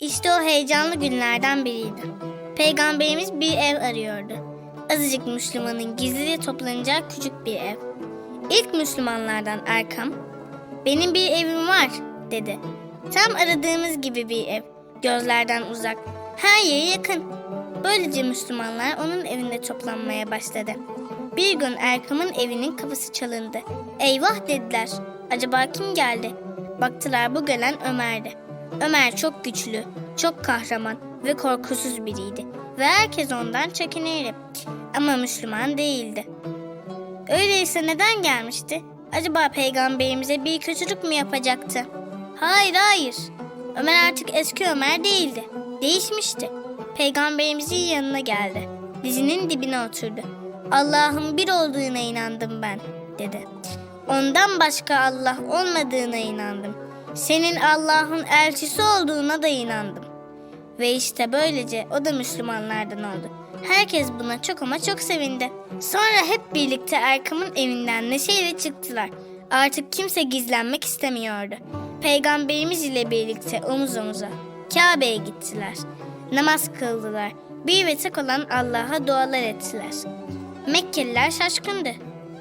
İşte o heyecanlı günlerden biriydi. Peygamberimiz bir ev arıyordu. Azıcık Müslümanın gizlice toplanacağı küçük bir ev. İlk Müslümanlardan Erkam, benim bir evim var dedi. Tam aradığımız gibi bir ev. Gözlerden uzak. Her yere yakın. Böylece Müslümanlar onun evinde toplanmaya başladı. Bir gün Erkam'ın evinin kapısı çalındı. Eyvah dediler. Acaba kim geldi? Baktılar bu gelen Ömer'di. Ömer çok güçlü, çok kahraman ve korkusuz biriydi. Ve herkes ondan çekinirdi. Ama Müslüman değildi. Öyleyse neden gelmişti? Acaba peygamberimize bir kötülük mü yapacaktı? Hayır hayır. Ömer artık eski Ömer değildi. Değişmişti. Peygamberimizin yanına geldi. Dizinin dibine oturdu. Allah'ın bir olduğuna inandım ben dedi. Ondan başka Allah olmadığına inandım. Senin Allah'ın elçisi olduğuna da inandım. Ve işte böylece o da Müslümanlardan oldu. Herkes buna çok ama çok sevindi. Sonra hep birlikte Erkam'ın evinden neşeyle çıktılar. Artık kimse gizlenmek istemiyordu. Peygamberimiz ile birlikte omuz omuza Kabe'ye gittiler. Namaz kıldılar. Bir ve tek olan Allah'a dualar ettiler. Mekkeliler şaşkındı.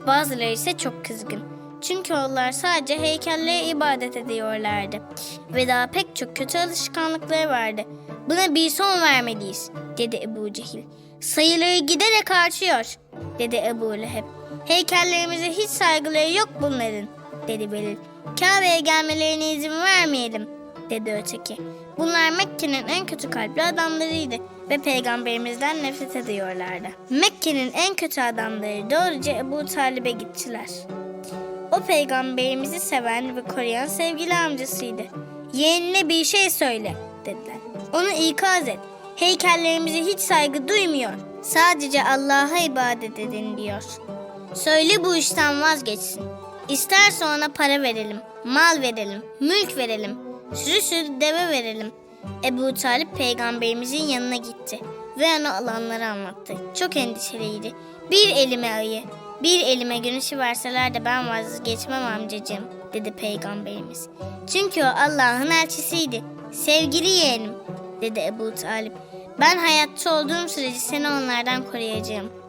Bazıları ise çok kızgın. Çünkü onlar sadece heykellere ibadet ediyorlardı. Ve daha pek çok kötü alışkanlıkları vardı. Buna bir son vermeliyiz, dedi Ebu Cehil. Sayıları giderek artıyor, dedi Ebu Leheb. Heykellerimize hiç saygıları yok bunların, dedi Belil. Kabe'ye gelmelerine izin vermeyelim, dedi öteki. Bunlar Mekke'nin en kötü kalpli adamlarıydı ve peygamberimizden nefret ediyorlardı. Mekke'nin en kötü adamları doğruca Ebu Talib'e gittiler. O peygamberimizi seven ve koruyan sevgili amcasıydı. Yeğenine bir şey söyle dediler. Onu ikaz et. Heykellerimize hiç saygı duymuyor. Sadece Allah'a ibadet edin diyor. Söyle bu işten vazgeçsin. İsterse ona para verelim, mal verelim, mülk verelim, sürü sürü deve verelim. Ebu Talip peygamberimizin yanına gitti ve ona alanları anlattı. Çok endişeliydi. Bir elime ayı, bir elime güneşi verseler de ben vazgeçmem amcacığım, dedi peygamberimiz. Çünkü o Allah'ın elçisiydi. Sevgili yeğenim, dedi Ebu Talip. Ben hayatta olduğum sürece seni onlardan koruyacağım.